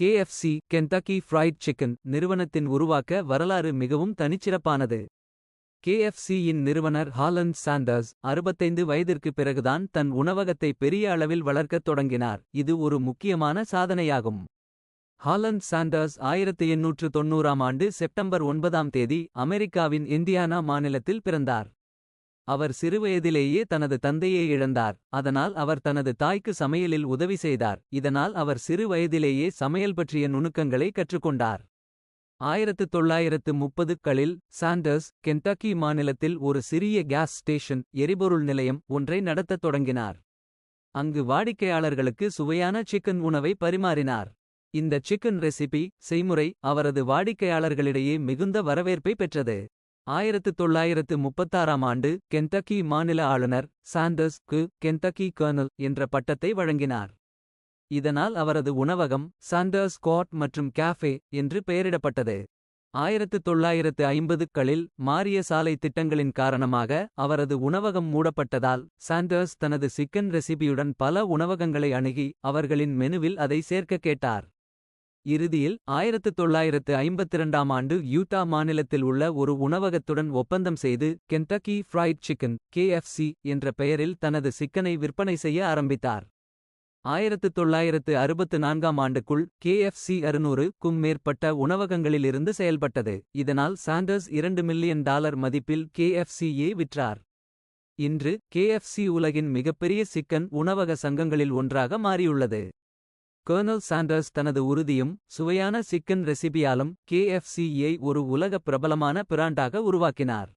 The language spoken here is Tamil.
கேஎஃப்சி கென்டக்கி ஃப்ரைட் சிக்கன் நிறுவனத்தின் உருவாக்க வரலாறு மிகவும் தனிச்சிறப்பானது. கேஎஃப்சியின் நிறுவனர் ஹாலண்ட் சாண்டர்ஸ் 65 வயதிற்கு பிறகுதான் தன் உணவகத்தை பெரிய அளவில் வளர்க்கத் தொடங்கினார். இது ஒரு முக்கியமான சாதனையாகும். ஹாலண்ட் சாண்டர்ஸ் 1890ஆம் ஆண்டு செப்டம்பர் ஒன்பதாம் தேதி அமெரிக்காவின் இந்தியானா மாநிலத்தில் பிறந்தார். அவர் சிறுவயதிலேயே தனது தந்தையை இழந்தார். அதனால் அவர் தனது தாய்க்கு சமையலில் உதவி செய்தார். இதனால் அவர் சிறு வயதிலேயே சமையல் பற்றிய நுணுக்கங்களை கற்றுக்கொண்டார். 1930களில் சாண்டர்ஸ் கென்டக்கி மாநிலத்தில் ஒரு சிறிய கேஸ் ஸ்டேஷன் எரிபொருள் நிலையம் ஒன்றை நடத்தத் தொடங்கினார். அங்கு வாடிக்கையாளர்களுக்கு சுவையான சிக்கன் உணவை பரிமாறினார். இந்த சிக்கன் ரெசிபி செய்முறை அவரது வாடிக்கையாளர்களிடையே மிகுந்த வரவேற்பை பெற்றது. 1936ஆம் ஆண்டு கென்டக்கி மாநில ஆளுநர் சாண்டர்ஸ் கு கென்டக்கி கர்னல் என்ற பட்டத்தை வழங்கினார். இதனால் அவரது உணவகம் சாண்டர்ஸ் கோட் மற்றும் கேஃபே என்று பெயரிடப்பட்டது. 1950களில் மாறிய சாலை திட்டங்களின் காரணமாக அவரது உணவகம் மூடப்பட்டதால் சாண்டர்ஸ் தனது சிக்கன் ரெசிபியுடன் பல உணவகங்களை அணுகி அவர்களின் மெனுவில் அதை சேர்க்க கேட்டார். இறுதியில் 1952ஆம் ஆண்டு யூட்டா மாநிலத்தில் உள்ள ஒரு உணவகத்துடன் ஒப்பந்தம் செய்து கென்டக்கி ஃப்ரைட் சிக்கன் கேஎஃப்சி என்ற பெயரில் தனது சிக்கனை விற்பனை செய்ய ஆரம்பித்தார். 1964ஆம் ஆண்டுக்குள் கேஎஃப்சி அறுநூறு க்கும் மேற்பட்ட உணவகங்களிலிருந்து செயல்பட்டது. இதனால் சாண்டர்ஸ் இரண்டு மில்லியன் டாலர் மதிப்பில் KFC-யை விற்றார். இன்று கேஎஃப்சி உலகின் மிகப்பெரிய சிக்கன் உணவக சங்கங்களில் ஒன்றாக மாறியுள்ளது. கர்னல் சாண்டர்ஸ் தனது உறுதியும் சுவையான சிக்கன் ரெசிபியாலும் KFC-யை ஒரு உலக பிரபலமான பிராண்டாக உருவாக்கினார்.